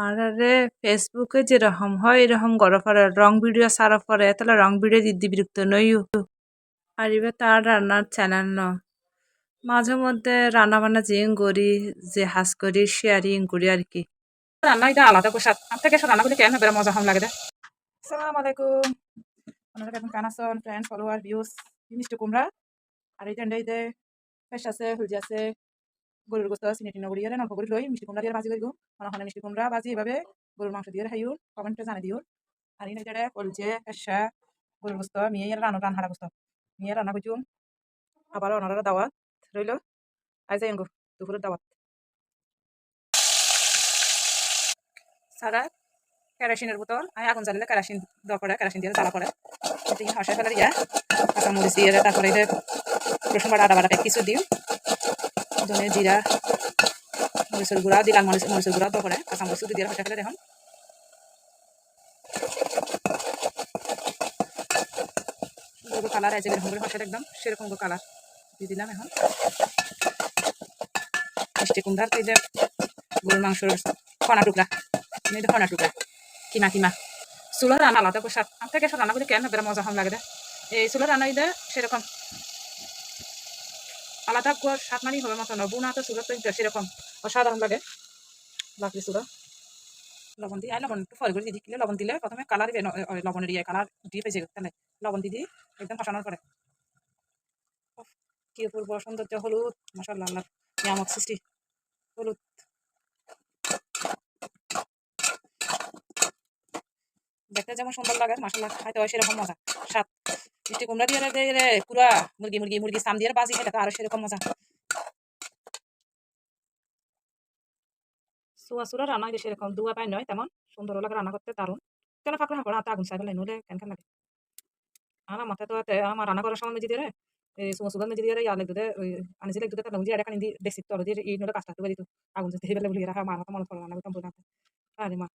Harare ফেসবুকে যেরকম হয় এরকম গড় পরে রং ভিডিও সারা পরে তাহলে রং ভিডিও দিদি বিরক্ত নইও আর এবার তার রান্নার চ্যানেল ন। মাঝে মধ্যে রান্না বান্না যে করি যে হাস করি শেয়ারিং করি আর কি। রান্না এটা আলাদা পোশাক। আর থেকে রান্না করলে কেন বেড়ে মজা হম লাগে সালাম আলাইকুম। আপনারা কেমন কান আছেন? ফ্রেন্ডস ফলোয়ার ভিউস মিষ্টি কুমড়া আর এই দে ফেস আছে হুলজি আছে। গরুর গোস্ত টিনো করি অল্প করে লই মিষ্টি কুমড়া দিয়ে ভাজি করি ওখানে মিষ্টি কুমড়া ভাজি এভাবে গরুর মাংস দিয়ে খাইও কমেন্টে জানাই দিও। আর এই নাইটারে কলজে ফেসা গরুর গোস্ত, মিয়ে রান্না রান হারা গোস্ত। মিয়ে রান্না করছুম আবার অনারা দাওয়াত রইল আই যাই দুপুরের দাওয়াত। সারা কেরাসিনের বোতল আমি আগুন জ্বালিলে কেরাসিন দেওয়া পড়ে কেরাসিন দিয়ে জ্বালা পড়ে এদিকে হাঁসের ফেলে দিয়া। কাঁচা মরিচ দিয়ে তারপরে রসুন বাটা, আদা বাটা কিছু দিও। ধনে জিরা মরিচের গুঁড়া দিলাম মরিচ মরিচের গুঁড়া পড়ে কাঁচা মরিচ দিয়ে হাঁসের ফেলে দেখুন। কালার আছে যেরকম করে হাঁসের একদম সেরকম কালার দিয়ে দিলাম এখন। মিষ্টি কুমড়ার এই যে গরুর মাংসর কণা টুকরা যে কণা টুকরা কিমা কিমা। চুলার রান্না আলাদা পোশাক আর থেকে সব রান্না করলে কেন মজা হম লাগে এই চুলার রান্না সেরকম আলাদা ঘর সাত মানি হবে মতো না তো সুরত তো সেরকম অসাধারণ লাগে। লাকড়ি সুরা লবণ দিয়ে লবণ একটু ফল করে দিদি লবণ দিলে প্রথমে কালার লবণের ইয়ে কালার দিয়ে পেয়েছে তাহলে লবণ দিদি একদম ফসানোর পরে। কি অপূর্ব সৌন্দর্য, হলুদ মশাল্লা আল্লাহ নিয়ামক সৃষ্টি, হলুদ। দেখতে যেমন সুন্দর লাগে মাসাল্লাহ খাইতে হয় সেরকম মজা। স্বাদ। মিষ্টি কুমড়া দিয়ে রে পুরা মুরগি মুরগি মুরগি সাম দিয়ে বাজি খেতে আরও সেরকম মজা। সুয়া সুরা রান্না দিয়ে সেরকম, দুয়া পাই নয় তেমন, সুন্দর লাগে রান্না করতে, দারুণ। কেন ফাঁকড়া হাঁকড়া হাতে আগুন সাইবেল নলে কেন কেন লাগে? আমার মাথায় তো আমার রান্না করার সময় মেজি দিয়ে দিয়ে দিয়ে আগুন রাখা মার মনে পড়ে, রান্না করতাম মা